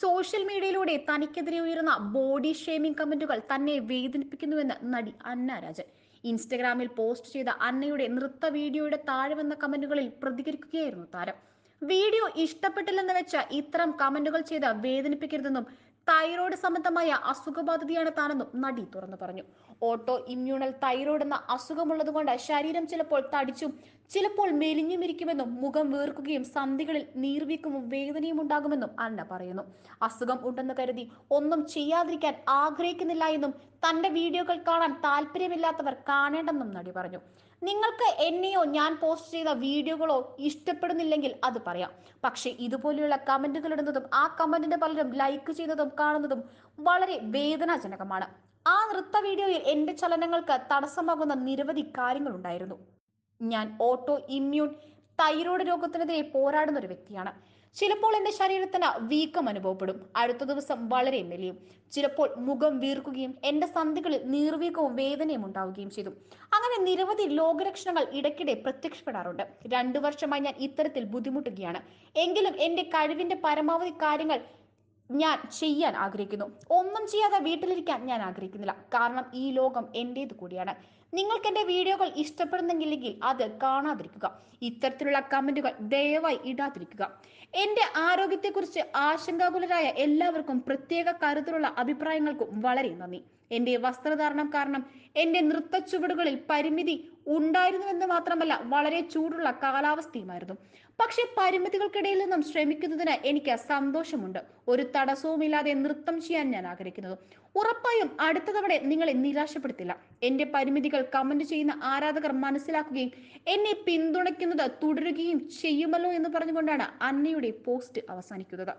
Social മീഡിയയിലൂടെ തനിക്കെതിരെ ഉയരുന്ന ബോഡി ഷേമിംഗ് കമന്റുകൾ തന്നെ വേദനിപ്പിക്കുന്നുവെന്ന് നടി അന്ന രാജൻ. ഇൻസ്റ്റഗ്രാമിൽ പോസ്റ്റ് ചെയ്ത അന്നയുടെ നൃത്ത വീഡിയോയുടെ താഴെ വന്ന കമന്റുകളിൽ പ്രതികരിക്കുകയായിരുന്നു താരം. വീഡിയോ ഇഷ്ടപ്പെട്ടില്ലെന്ന് വെച്ച ഇത്തരം കമന്റുകൾ ചെയ്ത് വേദനിപ്പിക്കരുതെന്നും തൈറോയ്ഡ് സംബന്ധമായ അസുഖബാധിതയാണ് താനെന്നും നടി തുറന്നു പറഞ്ഞു. ഓട്ടോ ഇമ്മ്യൂണൽ തൈറോയ്ഡ് എന്ന അസുഖമുള്ളതുകൊണ്ട് ശരീരം ചിലപ്പോൾ തടിച്ചും ചിലപ്പോൾ മെലിഞ്ഞുമിരിക്കുമെന്നും മുഖം വീർക്കുകയും സന്ധികളിൽ നീർവീക്കവും വേദനയും ഉണ്ടാകുമെന്നും അന്ന പറയുന്നു. അസുഖം ഉണ്ടെന്ന് കരുതി ഒന്നും ചെയ്യാതിരിക്കാൻ ആഗ്രഹിക്കുന്നില്ല എന്നും തന്റെ വീഡിയോകൾ കാണാൻ താല്പര്യമില്ലാത്തവർ കാണേണ്ടെന്നും നടി പറഞ്ഞു. നിങ്ങൾക്ക് എന്നെയോ ഞാൻ പോസ്റ്റ് ചെയ്ത വീഡിയോകളോ ഇഷ്ടപ്പെടുന്നില്ലെങ്കിൽ അത് പറയാം. പക്ഷേ ഇതുപോലെയുള്ള കമന്റുകൾ ഇടുന്നതും ആ കമന്റിന്റെ പലരും ലൈക്ക് ചെയ്യുന്നതും കാണുന്നതും വളരെ വേദനാജനകമാണ്. ആ നൃത്ത വീഡിയോയിൽ എന്റെ ചലനങ്ങൾക്ക് തടസ്സമാകുന്ന നിരവധി കാര്യങ്ങളുണ്ടായിരുന്നു. ഞാൻ ഓട്ടോ ഇമ്മ്യൂൺ തൈറോയ്ഡ് രോഗത്തിനെതിരെ പോരാടുന്ന ഒരു വ്യക്തിയാണ്. ചിലപ്പോൾ എന്റെ ശരീരത്തിന് വീക്കം അനുഭവപ്പെടും. അടുത്ത ദിവസം വളരെ മെലിയും. ചിലപ്പോൾ മുഖം വീർക്കുകയും എന്റെ സന്ധികളിൽ നീർവീക്കവും വേദനയും ഉണ്ടാവുകയും ചെയ്തു. അങ്ങനെ നിരവധി ലോകലക്ഷണങ്ങൾ ഇടയ്ക്കിടെ പ്രത്യക്ഷപ്പെടാറുണ്ട്. രണ്ടു വർഷമായി ഞാൻ ഇത്തരത്തിൽ ബുദ്ധിമുട്ടുകയാണ്. എങ്കിലും എന്റെ കഴിവിന്റെ പരമാവധി കാര്യങ്ങൾ ഞാൻ ചെയ്യാൻ ആഗ്രഹിക്കുന്നു. ഒന്നും ചെയ്യാതെ വീട്ടിലിരിക്കാൻ ഞാൻ ആഗ്രഹിക്കുന്നില്ല. കാരണം ഈ ലോകം എന്റേത് കൂടിയാണ്. നിങ്ങൾക്ക് എന്റെ വീഡിയോകൾ ഇഷ്ടപ്പെടുന്നെങ്കിലെങ്കിൽ അത് കാണാതിരിക്കുക. ഇത്തരത്തിലുള്ള കമന്റുകൾ ദയവായി ഇടാതിരിക്കുക. എന്റെ ആരോഗ്യത്തെക്കുറിച്ച് ആശങ്കാകുലരായ എല്ലാവർക്കും പ്രത്യേക കരുതലുള്ള അഭിപ്രായങ്ങൾക്കും വളരെ നന്ദി. എന്റെ വസ്ത്രധാരണം കാരണം എന്റെ നൃത്ത ചുവടുകളിൽ പരിമിതി ഉണ്ടായിരുന്നുവെന്ന് മാത്രമല്ല വളരെ ചൂടുള്ള കാലാവസ്ഥയുമായിരുന്നു. പക്ഷെ പരിമിതികൾക്കിടയിൽ നിന്നും ശ്രമിക്കുന്നതിന് എനിക്ക് സന്തോഷമുണ്ട്. ഒരു തടസ്സവുമില്ലാതെ നൃത്തം ചെയ്യാൻ ഞാൻ ആഗ്രഹിക്കുന്നത് ഉറപ്പായും അടുത്ത തവണ നിങ്ങളെ നിരാശപ്പെടുത്തില്ല. എന്റെ പരിമിതികൾ കമന്റ് ചെയ്യുന്ന ആരാധകർ മനസ്സിലാക്കുകയും എന്നെ പിന്തുണയ്ക്കുന്നത് തുടരുകയും ചെയ്യുമല്ലോ എന്ന് പറഞ്ഞുകൊണ്ടാണ് അന്നയുടെ പോസ്റ്റ് അവസാനിക്കുന്നത്.